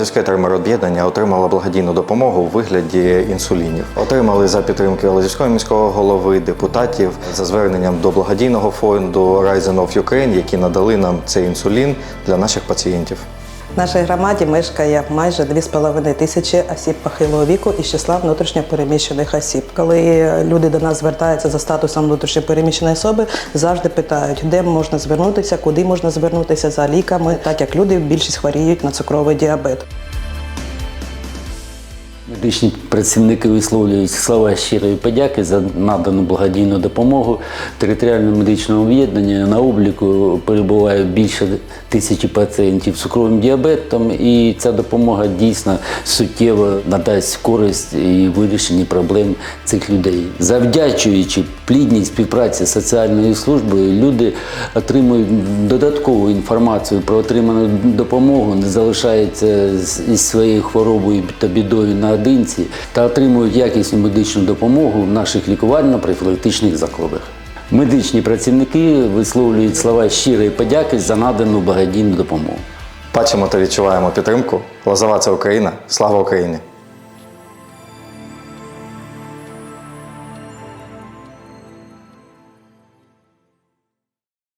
Лазівське термооб'єднання отримало благодійну допомогу у вигляді інсулінів. Отримали за підтримки Лазівського міського голови, депутатів за зверненням до благодійного фонду Rising of Ukraine, які надали нам цей інсулін для наших пацієнтів. В нашій громаді мешкає майже 2,5 тисячі осіб похилого віку із числа внутрішньопереміщених осіб. Коли люди до нас звертаються за статусом внутрішньопереміщеної особи, завжди питають, де можна звернутися, куди можна звернутися за ліками, так як люди більшість хворіють на цукровий діабет. Медичні працівники висловлюють слова щирої подяки за надану благодійну допомогу. Територіальне медичне об'єднання на обліку перебуває більше тисячі пацієнтів з цукровим діабетом, і ця допомога дійсно суттєво надасть користь і вирішенні проблем цих людей. Завдячуючи плідній співпраці з соціальною службою, люди отримують додаткову інформацію про отриману допомогу, не залишаються із своєю хворобою та бідою наодинці та отримують якісну медичну допомогу в наших лікувально-профілактичних закладах. Медичні працівники висловлюють слова щирої подяки за надану благодійну допомогу. Бачимо та відчуваємо підтримку. Лозова це Україна. Слава Україні!